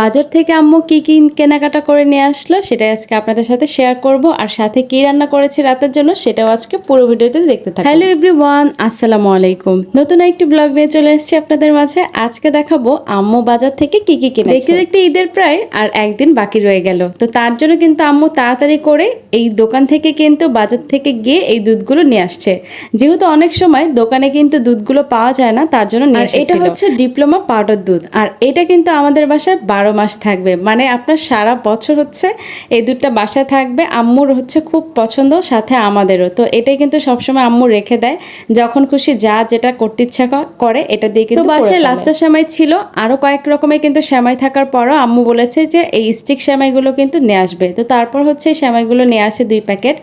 বাজার থেকে আম্মু কি কি কেনাকাটা করে নিয়ে আসলো সেটাই আজকে আপনাদের সাথে শেয়ার করব। আর সাথে কি রান্না করেছি রাতের জন্য সেটাও আজকে পুরো ভিডিওতে দেখতে থাকুন। হ্যালো এভরিওয়ান আসসালামু আলাইকুম। নতুন একটি ব্লগ নিয়ে চলে এসেছি আপনাদের মাঝে। আজকে দেখাবো আম্মু বাজার থেকে কি কি কিনে দেখতে দেখতে ঈদের প্রায় আর একদিন বাকি রয়ে গেল। তো তার জন্য কিন্তু আম্মু তাড়াতাড়ি করে এই দোকান থেকে কিন্তু বাজার থেকে গিয়ে এই দুধগুলো নিয়ে আসছে। যেহেতু অনেক সময় দোকানে কিন্তু দুধগুলো পাওয়া যায় না তার জন্য নিয়ে এটা হচ্ছে ডিপ্লোমা পাউডার দুধ। আর এটা কিন্তু আমাদের বাসায় বারো মাস থাকবে। মানে আপনার সারা বছর হচ্ছে এই দুধটা বাসায় থাকবে। আম্মুর হচ্ছে খুব পছন্দ সাথে আমাদেরও। তো এটাই কিন্তু সবসময় আম্মু রেখে দেয়। যখন খুশি যা যেটা করতে ইচ্ছা করে এটা দিয়ে কিন্তু বাসায় লাচ্চা সেমাই ছিল। আরও কয়েক রকমের কিন্তু সেমাই থাকার পরও আম্মু বলেছে যে এই স্টিক সেমাইগুলো কিন্তু নিয়ে আসবে। তো তারপর হচ্ছে এই সেমাইগুলো নিয়ে আসে দুই প্যাকেট।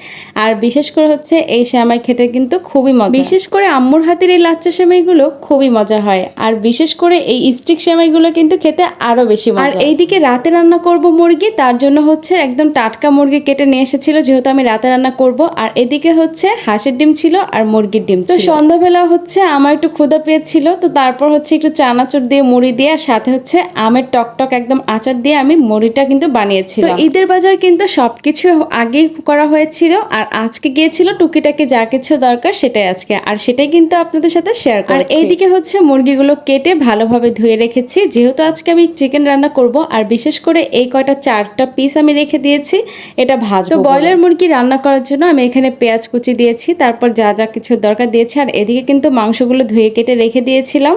আর বিশেষ করে হচ্ছে এই সেমাই খেতে কিন্তু খুবই মজা। বিশেষ করে আম্মুর হাতের এই লাচ্চা সেমাইগুলো খুবই মজা হয়। আর বিশেষ করে এই স্টিক সেমাইগুলো কিন্তু খেতে আরও বেশি মজা আর এইদিকে রাতে রান্না করব মুরগি তার জন্য হচ্ছে একদম টাটকা মুরগি কেটে নিয়ে এসেছিল যেহেতু আমি রাতে রান্না করব। আর এদিকে হচ্ছে হাঁসের ডিম ছিল আর মুরগির ডিম তো সন্ধ্যাবেলা হচ্ছে আমার একটু ক্ষুদা পেয়েছিল তো তারপর হচ্ছে একটু চানাচুর দিয়ে মুড়ি দিয়ে আর সাথে হচ্ছে আমের টকটক একদম আচার দিয়ে আমি মুড়িটা কিন্তু বানিয়েছিলাম। তো ঈদের বাজার কিন্তু সবকিছু আগেই করা হয়েছিল আর আজকে গিয়েছিল টুকিটাকি যা কিছু দরকার সেটাই আজকে আর সেটাই কিন্তু আপনাদের সাথে শেয়ার করি আর এইদিকে হচ্ছে মুরগিগুলো কেটে ভালোভাবে ধুয়ে রেখেছি যেহেতু আজকে আমি চিকেন রান্না করব, আর বিশেষ করে এই কয়টা চারটা পিস আমি রেখে দিয়েছি, এটা ভাজবো। ব্রয়লার মুরগি রান্না করার জন্য আমি এখানে পেঁয়াজ কুচি দিয়েছি, তারপর যা যা কিছু দরকার দিয়েছি, আর এদিকে কিন্তু মাংসগুলো ধুয়ে কেটে রেখে দিয়েছিলাম।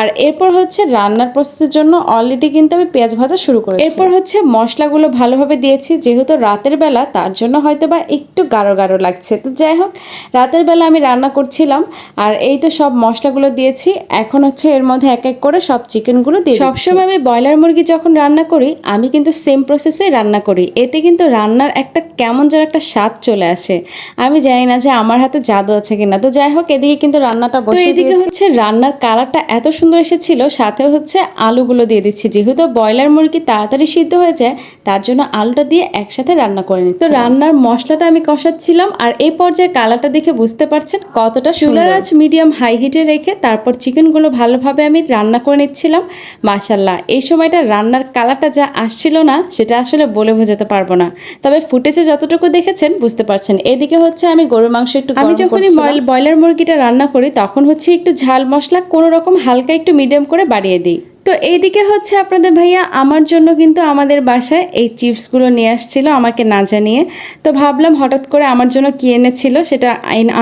আর এরপর হচ্ছে রান্নার প্রসেসের জন্য অলরেডি কিন্তু আমি পেঁয়াজ ভাজা শুরু করেছি। এরপর হচ্ছে মশলাগুলো ভালোভাবে দিয়েছি, যেহেতু রাতের বেলা, তার জন্য হয়তো বা একটু গাঢ় গাঢ় লাগছে। তো যাই হোক, রাতের বেলা আমি রান্না করছিলাম, আর এই তো সব মশলাগুলো দিয়েছি, এখন হচ্ছে এর মধ্যে এক এক করে সব চিকেনগুলো দিয়ে সবসময় আমি ব্রয়লার মুরগি যখন রান্না করি আমি কিন্তু সেম প্রসেসে রান্না করি। এতে কিন্তু রান্নার একটা কেমন যেন একটা স্বাদ চলে আসে। আমি জানি না যে আমার হাতে জাদু আছে কিনা। তো যাই হোক এদিকে কিন্তু রান্নাটা বসে এদিকে হচ্ছে রান্নার কালারটা এত সুন্দর এসেছিল সাথে হচ্ছে আলুগুলো দিয়ে দিচ্ছি। যেহেতু ব্রয়লার মুরগি তাড়াতাড়ি সিদ্ধ হয়ে যায় তার জন্য আলুটা দিয়ে একসাথে রান্না করে নিচ্ছি। তো রান্নার মশলাটা আমি কষাচ্ছিলাম আর এই পর্যায়ে কালারটা দেখে বুঝতে পারছেন কতটা চুলার আঁচ মিডিয়াম হাই হিটে রেখে তারপর চিকেনগুলো ভালোভাবে আমি রান্না করে নিচ্ছিলাম। মাশাল্লাহ এই সময়টা রান্নার কালারটা যা আসছিল না সেটা আসলে বলে বোঝাতে পারব না। তবে ফুটেজে যতটুকু দেখেছেন বুঝতে পারছেন। এদিকে হচ্ছে আমি গরুর মাংস একটু আমি যখনই ব্রয়লার মুরগিটা রান্না করি তখন হচ্ছে একটু ঝাল মশলা কোনো রকম হালকা একটু মিডিয়াম করে বাড়িয়ে দিই। তো এইদিকে হচ্ছে আপনাদের ভাইয়া আমার জন্য কিন্তু আমাদের বাসায় এই চিপসগুলো নিয়ে আসছিল আমাকে না জানিয়ে। তো ভাবলাম হঠাৎ করে আমার জন্য কি এনেছিল সেটা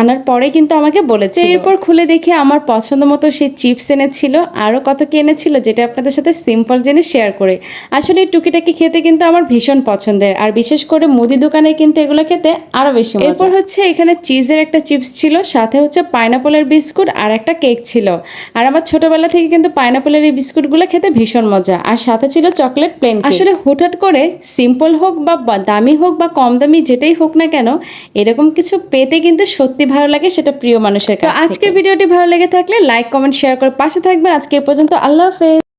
আনার পরে কিন্তু আমাকে বলেছে এরপর খুলে দেখে আমার পছন্দ মতো সেই চিপস এনেছিল। আরও কত কি এনেছিল যেটা আপনাদের সাথে সিম্পল জিনিস শেয়ার করে। আসলে এই টুকিটাকি খেতে কিন্তু আমার ভীষণ পছন্দের। আর বিশেষ করে মুদি দোকানের কিন্তু এগুলো খেতে আরও বেশি এরপর হচ্ছে এখানে চিজের একটা চিপস ছিল সাথে হচ্ছে পাইনাপলের বিস্কুট আর একটা কেক ছিল। আর আমার ছোটবেলা থেকে কিন্তু পাইনাপলের এই বিস্কুটগুলো খেতে ভীষণ মজা। আর সাথে ছিল চকলেট প্লেন আসলে হুটহাট করে সিম্পল হোক বা দামি হোক বা কম দামি যেটাই হোক না কেন এরকম কিছু পেতে কিন্তু সত্যি ভালো লাগে সেটা প্রিয় মানুষের কাছে আজকের ভিডিওটি ভালো লেগে থাকলে লাইক কমেন্ট শেয়ার করে পাশে থাকবেন। আজকে এ পর্যন্ত আল্লাহ হাফেজ।